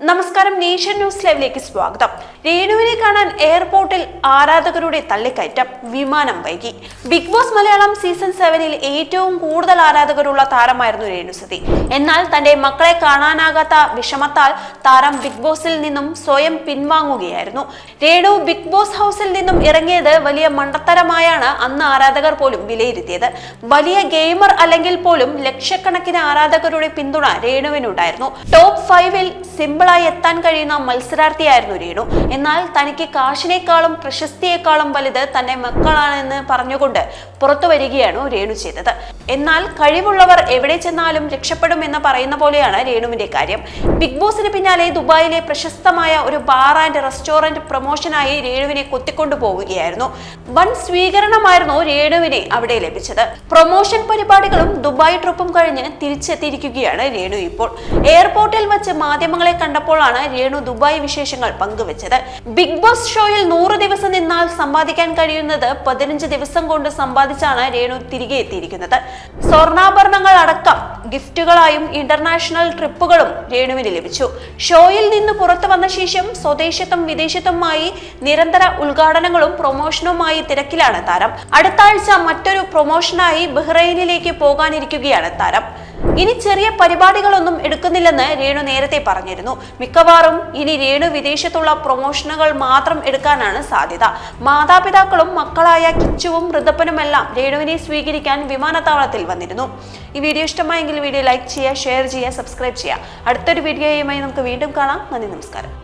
നമസ്കാരം nation news ലൈവിലേക്ക് സ്വാഗതം. രേണുവിനെ കാണാൻ എയർപോർട്ടിൽ ആരാധകരുടെ തള്ളിക്കയറ്റം. വിമാനം വൈകി. ബിഗ് ബോസ് മലയാളം സീസൺ സെവനിൽ ഏറ്റവും കൂടുതൽ ആരാധകരുള്ള താരമായിരുന്നു രേണുസതി എന്നാൽ തന്റെ മക്കളെ കാണാനാകാത്ത വിഷമത്താൽ താരം ബിഗ് ബോസിൽ നിന്നും സ്വയം പിൻവാങ്ങുകയായിരുന്നു. രേണു ബിഗ് ബോസ് ഹൗസിൽ നിന്നും ഇറങ്ങിയത് വലിയ മണ്ടത്തരമായാണ് അന്ന് ആരാധകർ പോലും വിലയിരുത്തിയത്. വലിയ ഗെയിമർ അല്ലെങ്കിൽ പോലും ലക്ഷക്കണക്കിന് ആരാധകരുടെ പിന്തുണ രേണുവിനുണ്ടായിരുന്നു. ടോപ്പ് ഫൈവിൽ സിമ്പിളായി എത്താൻ കഴിയുന്ന മത്സരാർത്ഥിയായിരുന്നു രേണു. എന്നാൽ തനിക്ക് കാശിനേക്കാളും പ്രശസ്തിയേക്കാളും വലുത് തന്റെ മക്കളാണെന്ന് പറഞ്ഞുകൊണ്ട് പുറത്തു വരികയാണ് രേണു ചെയ്തത്. എന്നാൽ കഴിവുള്ളവർ എവിടെ ചെന്നാലും രക്ഷപ്പെടും എന്ന് പറയുന്ന പോലെയാണ് രേണുവിന്റെ കാര്യം. ബിഗ് ബോസിന് പിന്നാലെ ദുബായിലെ പ്രശസ്തമായ ഒരു ബാർ ആൻഡ് റെസ്റ്റോറന്റ് പ്രൊമോഷനായി രേണുവിനെ കൊത്തിക്കൊണ്ടു പോവുകയായിരുന്നു. വൻ സ്വീകരണമായിരുന്നു രേണുവിനെ അവിടെ ലഭിച്ചത്. പ്രൊമോഷൻ പരിപാടികളും ദുബായ് ട്രിപ്പും കഴിഞ്ഞ് തിരിച്ചെത്തിയിരിക്കുകയാണ് രേണു ഇപ്പോൾ. എയർപോർട്ടിൽ വെച്ച് മാധ്യമങ്ങളെ കണ്ടപ്പോഴാണ് രേണു ദുബായ് വിശേഷങ്ങൾ പങ്കുവച്ചത്. ബിഗ് ബോസ് ഷോയിൽ നൂറ് ദിവസം നിന്നാൽ സമ്പാദിക്കാൻ കഴിയുന്നത് പതിനഞ്ച് ദിവസം കൊണ്ട് സമ്പാദിച്ചാണ് രേണു തിരികെ എത്തിയിരിക്കുന്നത്. സ്വർണാഭരണങ്ങൾ അടക്കം ഗിഫ്റ്റുകളായും ഇന്റർനാഷണൽ ട്രിപ്പുകളും രേണുവിന് ലഭിച്ചു. ഷോയിൽ നിന്ന് പുറത്തു വന്ന ശേഷം സ്വദേശത്തും വിദേശത്തുമായി നിരന്തര ഉദ്ഘാടനങ്ങളും പ്രൊമോഷനുമായി തിരക്കിലാണ് താരം. അടുത്ത ആഴ്ച മറ്റൊരു പ്രൊമോഷനായി ബഹ്റൈനിലേക്ക് പോകാനിരിക്കുകയാണ് താരം. ഇനി ചെറിയ പരിപാടികളൊന്നും എടുക്കുന്നില്ലെന്ന് രേണു നേരത്തെ പറഞ്ഞിരുന്നു. മിക്കവാറും ഇനി രേണു വിദേശത്തുള്ള പ്രൊമോഷനുകൾ മാത്രം എടുക്കാനാണ് സാധ്യത. മാതാപിതാക്കളും മക്കളായ കിച്ചുവും ഋതപ്പനുമെല്ലാം രേണുവിനെ സ്വീകരിക്കാൻ വിമാനത്താവളത്തിൽ വന്നിരുന്നു. ഈ വീഡിയോ ഇഷ്ടമായെങ്കിൽ വീഡിയോ ലൈക്ക് ചെയ്യുക ഷെയർ ചെയ്യുക സബ്സ്ക്രൈബ് ചെയ്യുക. അടുത്തൊരു വീഡിയോയുമായി നമുക്ക് വീണ്ടും കാണാം. നന്ദി നമസ്കാരം.